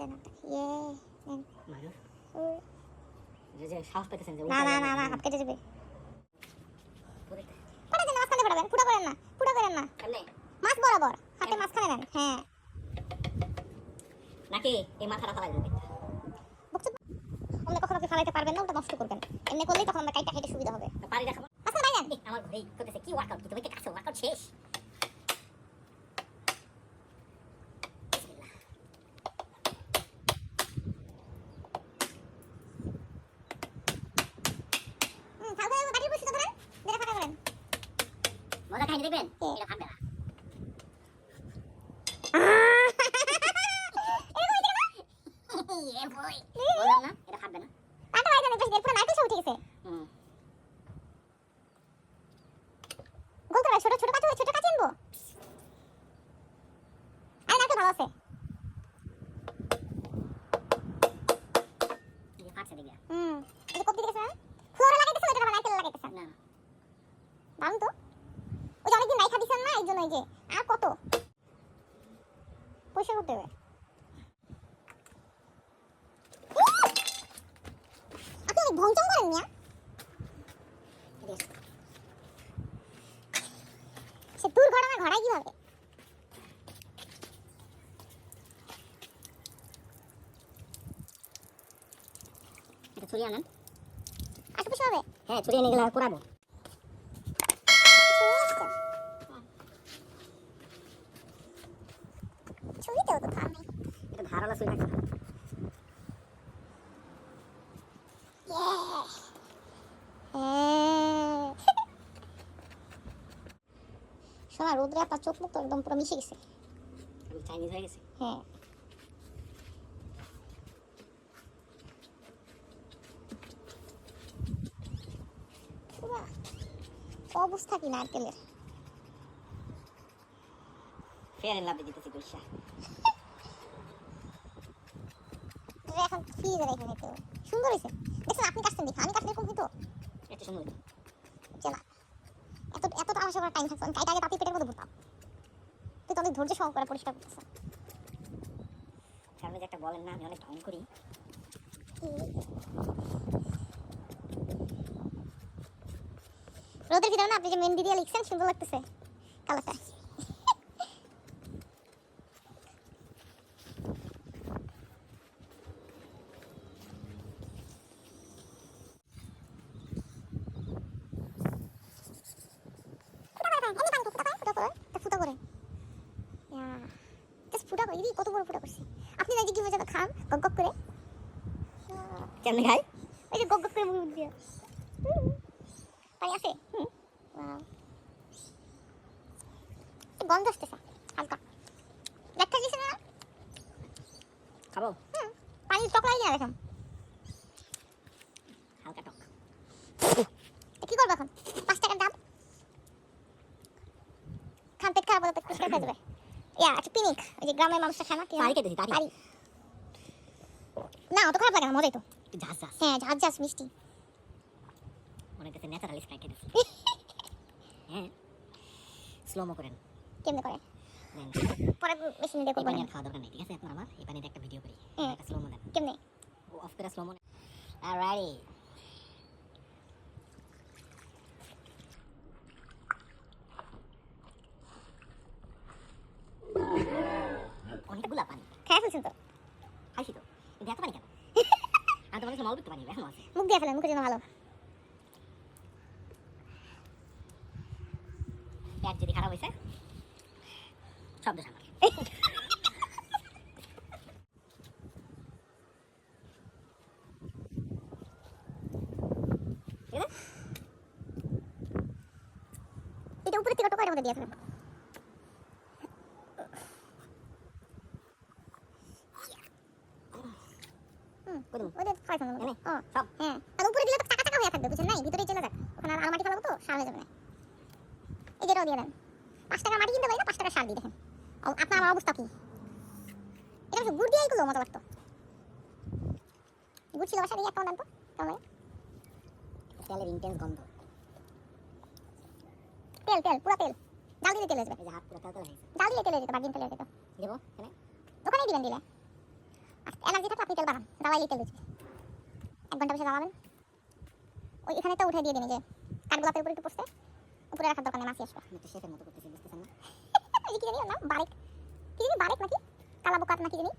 না না না না হাত কেটে যাবে পুরো পাঠান দেন মাঝখানে পাঠাবেন পুরো করেন না পুরো করেন না। মাছ বরাবর হাতে মাঝখানে দেন হ্যাঁ। নাকি এই কখনো আপনি পারবেন না ওটা নষ্ট করবেন। এমনি করলেই তখন আমরা কাইটা খেতে সুবিধা হবে। পারি দেখাবো মাঝখানে বাইরেন। আমার ঘরেই করতেছে কি ওয়ার্কআউট কি? তুমি কাছে ওয়ার্কআউট শেষ হুম ফালতু বাটির বসে ধরেন যেটা ফাটা করেন মজা খাইনি দেখবেন ও। এটা ভাববে না এ ভয় বললাম না এটা ভাববে না পাটা বাইরেন বেশ পুরো নাইটে সব উঠে গেছে হুম গোল করে ছোট ছোট কাছে ছোট কাছে আনব আরে নাকে ভালো আছে এই যে ফাটছে দেখবে হুম এই যে কপি দেখেছেন ফ্লোরে লাগাইতেছেন এটা আবার নাইকেল লাগাইতেছেন না দারুণ তো ওই যে অনেকদিন নাইখা দিছেন না এই জন্য এই যে, আর কত? পয়সা করতে হবে আপনি অনেক করেন মিয়া। সে দুর্ঘটনা ঘটায় কীভাবে? ছুরি আনেন? আশেপাশে হবে? হ্যাঁ ছুরি এনে গেলে করাবো ছবিতেও তো থাম এটা ধারালা ছুরি থাকছে না। শোনা রোদ্রে আপনার চোখ মুখ তো একদম পুরো মিশে গেছে। আমি চাইনিজ হয়ে গেছে। হ্যাঁ। অবস্থা কি নারকেলের? ফেয়ার এন্ড লাভলি দিতেছি পয়সা এখন রেখে নিতে হবে। সুন্দর হয়েছে। দেখছেন আপনি কাটছেন দেখে আমি কাটলে এরকম হইতো একটু সুন্দর চেনা এত এত তো টাইম থাকতো আমি কাইটা আগে পেটের মধ্যে ভরতাম। তুই তো অনেক ধৈর্য সহকারে পরিষ্কার করতেছ সামনে যে একটা বলেন না আমি অনেক ঢং করি। রোদের ভিতরে না আপনি যে মেহেন্দি দিয়ে লিখছেন সুন্দর লাগতেছে। কালারটা ফুটা করে ফুটা করে কত বড় ফুটা করছি। আপনি নাকি কি মজা খান? গক গক করে। কেমনে খাই? ওই যে গক গক করে মুখ দিয়ে। পানি আছে? হুম। গন্ধ আসতেছে হালকা। দেখা গেছে না? খাব? পানি টক লাগে না দেখেন। হালকা টক। কি করব এখন? পাঁচ টাকার দাম? খান পেট খারাপ পেট পরিষ্কার হয়ে যাবে। ইয়া আচ্ছা পিনিক ওই যে গ্রামের মানুষটা খায় না কি তারি খেতেছি তারি তারি না অত খারাপ লাগে না মজাই তো। ঝাঁস ঝাঁস। হ্যাঁ ঝাঁজ ঝাঁজ মিষ্টি। মনে হচ্ছে ন্যাচারাল স্প্রাইট খেতেছি। হ্যাঁ। স্লোমো করেন। কেমনে করে। পরে মেশিন দিয়ে এই করব পানি খাওয়া দরকার নেই ঠিক আছে? আপনার আমার? এই পানিতে একটা ভিডিও করি। হ্যাঁ। একটা স্লোমো দেন। কেমনে? অফ করে স্লোমো alrighty অনেকগুলা পানি খেয়ে ফেলছেন তো খাইছি তো কিন্তু এত পানি কেন আমি তোমার কাছে মল করতে পারি এখন আছে মুখ দিয়ে ফেলেন মুখের জন্য ভালো। পেট যদি খারাপ হয়েছে ঠিক আছে এটা উপরে থেকে টোকাইয়ের মধ্যে দিয়ে দেবো? ওদের ও হ্যাঁ। আর উপরে দিলে তো টাকা টাকা হয়ে থাকবে বুঝছেন নাই ভিতরে চলে যাক। ওখানে আর মাটি ফেলাবো তো সার হয়ে যাবে। না এই যেটাও দিয়ে দেন। পাঁচ টাকা মাটি কিনতে পারি না? পাঁচ টাকা সার দিয়ে দেখেন। আপনার আমার অবস্থা কি? এটা গুড় দিয়েই করল মজা লাগতো। গুড় ছিল বাসা দিয়ে একটা দেন তো কেমন লাগে? তেলের ইন্টেন্স গন্ধ। তেল তেল পুরো তেল। ডাল দিলে তেল আসবে ডাল দিলে তেল যেত বাগিন তেল যেত। দেবো? দোকানেই দিবেন দিলে। এনার্জি থাকলে আপনি তেল বাড়ান দাওয়াইলে তেল দিচ্ছে। এক ঘণ্টা বসে দাওয়াবেন ওই এখানে তো উঠে দিয়ে দিন যে কাঠগোলাপের উপরে একটু পড়ছে উপরে রাখার দরকার নেই মাছি আসবে। একটু শেফের মতো করতেছি বুঝতেছেন না? কি জানি না বারেক। কি জানি বারেক নাকি? কালা বোকাত নাকি জানি।